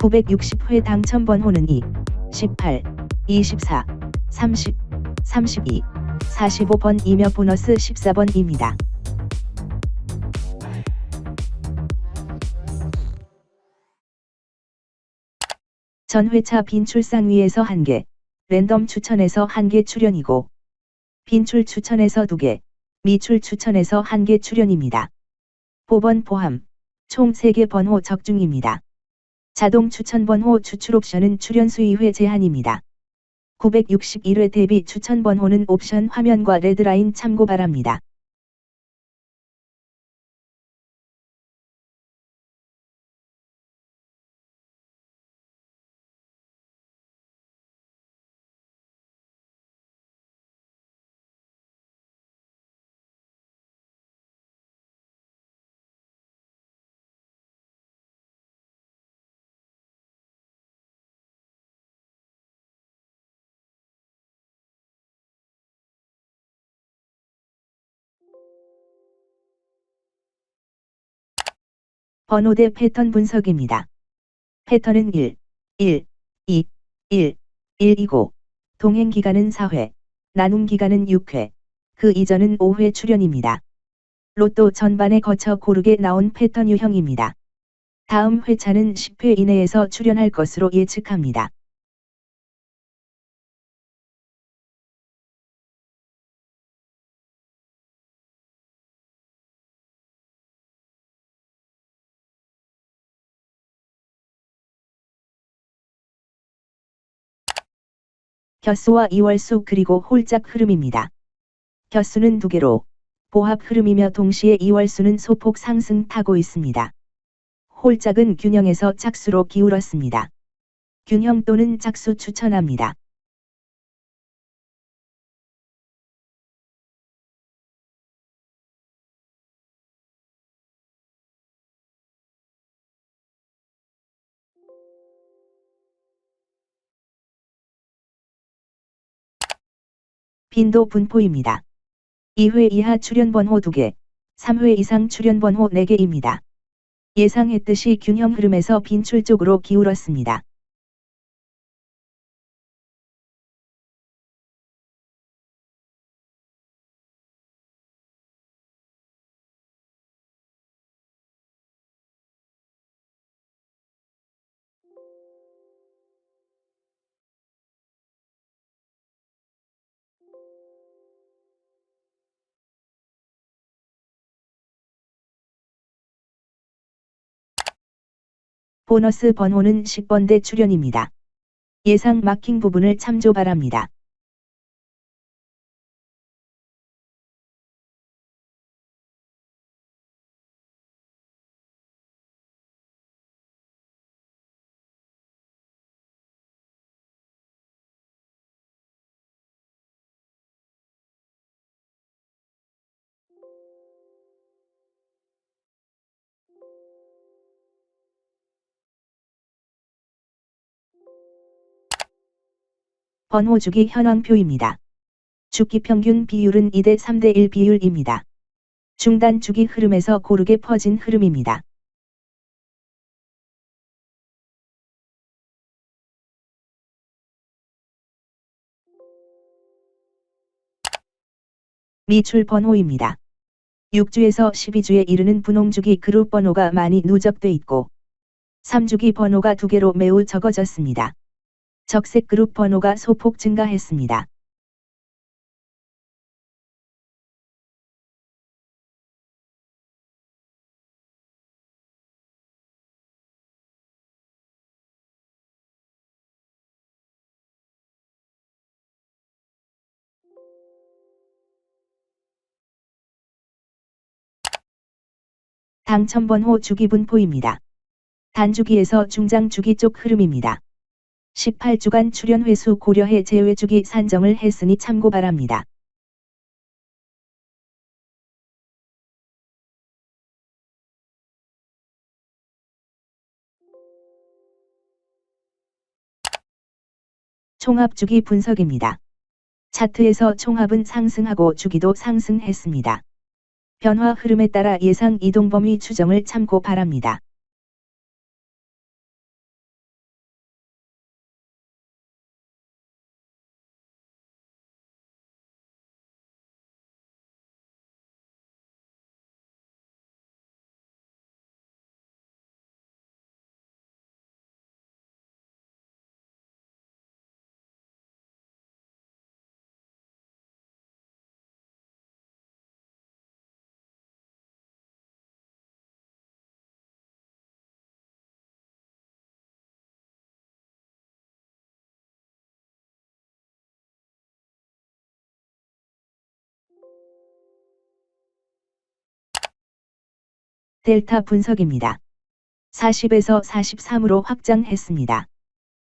960회 당첨 번호는 2, 18, 24, 30, 32, 45번이며 보너스 14번입니다. 전회차 빈출상 위에서 1개, 랜덤 추천에서 1개 출연이고, 빈출 추천에서 2개, 미출 추천에서 1개 출연입니다. 보번 포함, 총 3개 번호 적중입니다. 자동 추천 번호 추출 옵션은 출연 수의회 제한입니다. 961회 대비 추천 번호는 옵션 화면과 레드라인 참고 바랍니다. 번호 대 패턴 분석입니다. 패턴은 1, 1, 2, 1, 1이고, 동행 기간은 4회, 나눔 기간은 6회, 그 이전은 5회 출연입니다. 로또 전반에 거쳐 고르게 나온 패턴 유형입니다. 다음 회차는 10회 이내에서 출연할 것으로 예측합니다. 곁수와 이월수 그리고 홀짝 흐름입니다. 곁수는 두 개로 보합 흐름이며 동시에 이월수는 소폭 상승 타고 있습니다. 홀짝은 균형에서 착수로 기울었습니다. 균형 또는 착수 추천합니다. 빈도 분포입니다. 2회 이하 출연 번호 2개, 3회 이상 출연 번호 4개입니다. 예상했듯이 균형 흐름에서 빈출 쪽으로 기울었습니다. 보너스 번호는 10번대 출연입니다. 예상 마킹 부분을 참조 바랍니다. 번호 주기 현황표입니다. 주기 평균 비율은 2대 3대 1 비율입니다. 중단 주기 흐름에서 고르게 퍼진 흐름입니다. 미출 번호입니다. 6주에서 12주에 이르는 분홍주기 그룹 번호가 많이 누적돼 있고 3주기 번호가 2개로 매우 적어졌습니다. 적색 그룹 번호가 소폭 증가했습니다. 당첨 번호 주기 분포입니다. 단주기에서 중장주기 쪽 흐름입니다. 18주간 출연 회수 고려해 제외주기 산정을 했으니 참고 바랍니다. 총합주기 분석입니다. 차트에서 총합은 상승하고 주기도 상승했습니다. 변화 흐름에 따라 예상 이동 범위 추정을 참고 바랍니다. 델타 분석입니다. 40에서 43으로 확장했습니다.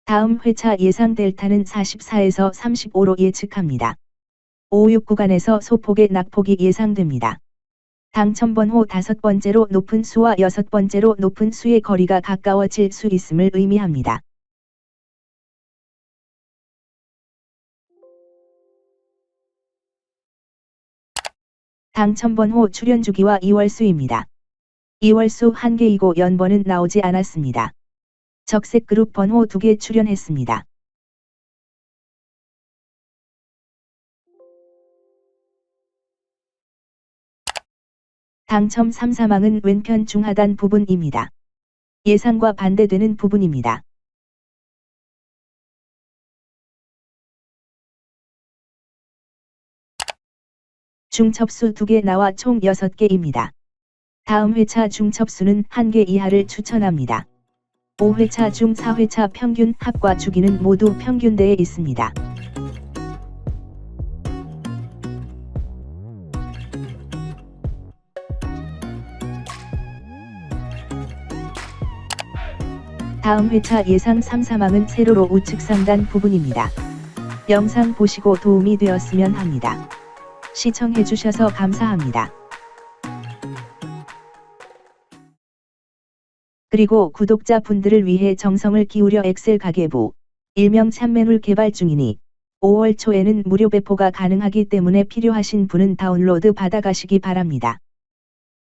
다음 회차 예상 델타는 44에서 35로 예측합니다. 56 구간에서 소폭의 낙폭이 예상됩니다. 당첨번호 다섯 번째로 높은 수와 여섯 번째로 높은 수의 거리가 가까워질 수 있음을 의미합니다. 당첨번호 출연 주기와 2월 수입니다. 2월수 1개이고 연번은 나오지 않았습니다. 적색 그룹 번호 2개 출연했습니다. 당첨 3사망은 왼편 중하단 부분입니다. 예상과 반대되는 부분입니다. 중첩수 2개 나와 총 6개입니다. 다음 회차 중첩수는 1개 이하를 추천합니다. 5회차 중 4회차 평균 합과 주기는 모두 평균대에 있습니다. 다음 회차 예상 3사망은 세로로 우측 상단 부분입니다. 영상 보시고 도움이 되었으면 합니다. 시청해주셔서 감사합니다. 그리고 구독자 분들을 위해 정성을 기울여 엑셀 가계부, 일명 참매물 개발 중이니 5월 초에는 무료 배포가 가능하기 때문에 필요하신 분은 다운로드 받아가시기 바랍니다.